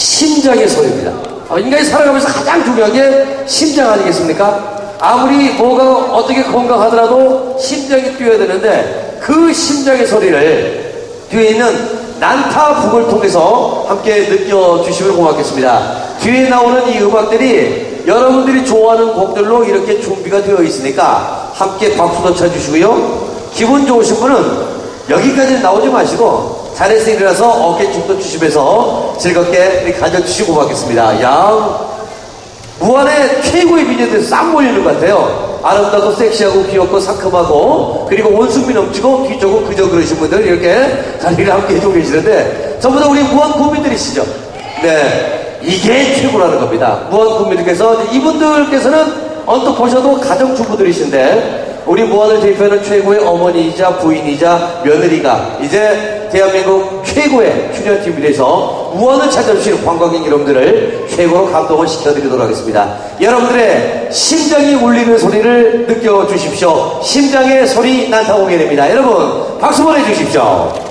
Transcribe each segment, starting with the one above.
심장의 소리입니다. 어, 인간이 살아가면서 가장 중요한 게 심장 아니겠습니까? 아무리 뭐가 어떻게 건강하더라도 심장이 뛰어야 되는데 그 심장의 소리를 뒤에 있는 난타 북을 통해서 함께 느껴주시면 고맙겠습니다. 뒤에 나오는 이 음악들이 여러분들이 좋아하는 곡들로 이렇게 준비가 되어 있으니까 함께 박수도 쳐주시고요. 기분 좋으신 분은 여기까지 나오지 마시고 자리에서 일어나서 어깨 춤도 추시면서 즐겁게 가져주시고 고맙겠습니다. 야 무한의 최고의 미녀들 싹 몰리는 것 같아요. 아름답고 섹시하고 귀엽고 상큼하고 그리고 원숭미 넘치고 귀좋고 그저 그러신 분들 이렇게 자리를 함께 해주고 계시는데 전부 다 우리 무한 국민들이시죠. 네. 이게 최고라는 겁니다. 무한 국민들께서 이분들께서는 언뜻 보셔도 가정주부들이신데 우리 무한을 대표하는 최고의 어머니이자 부인이자 며느리가 이제 대한민국 최고의 출연팀이 돼서 무한을 찾아주시는 관광객 여러분들을 최고로 감동을 시켜드리도록 하겠습니다. 여러분들의 심장이 울리는 소리를 느껴주십시오. 심장의 소리 난타 공연입니다. 여러분 박수 보내주십시오.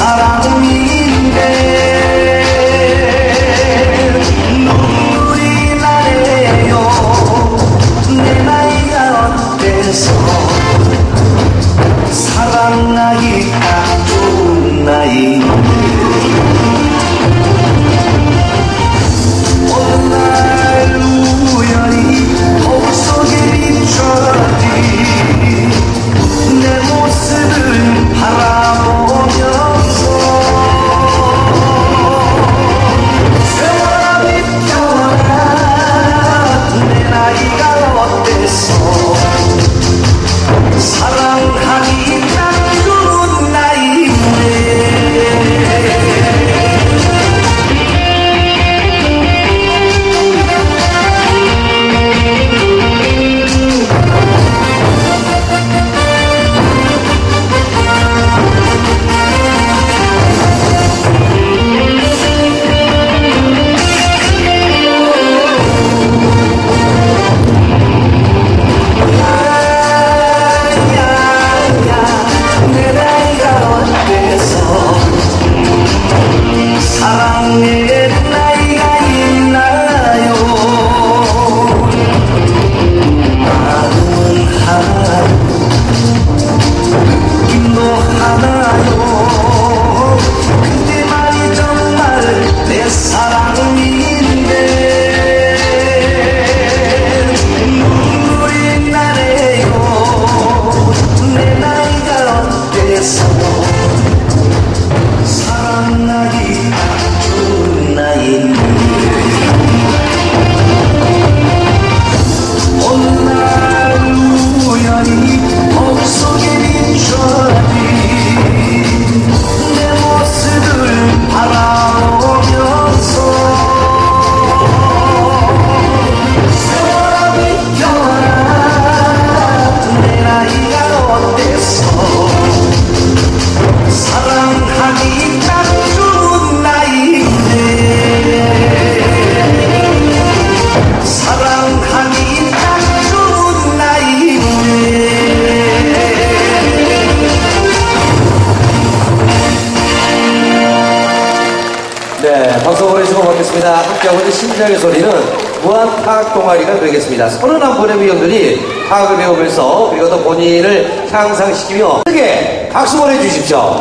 around me. 무한타악 동아리가 되겠습니다. 31분의 미용들이 타악을 배우면서 그리고 또 본인을 향상시키며 크게 박수 보내주십시오.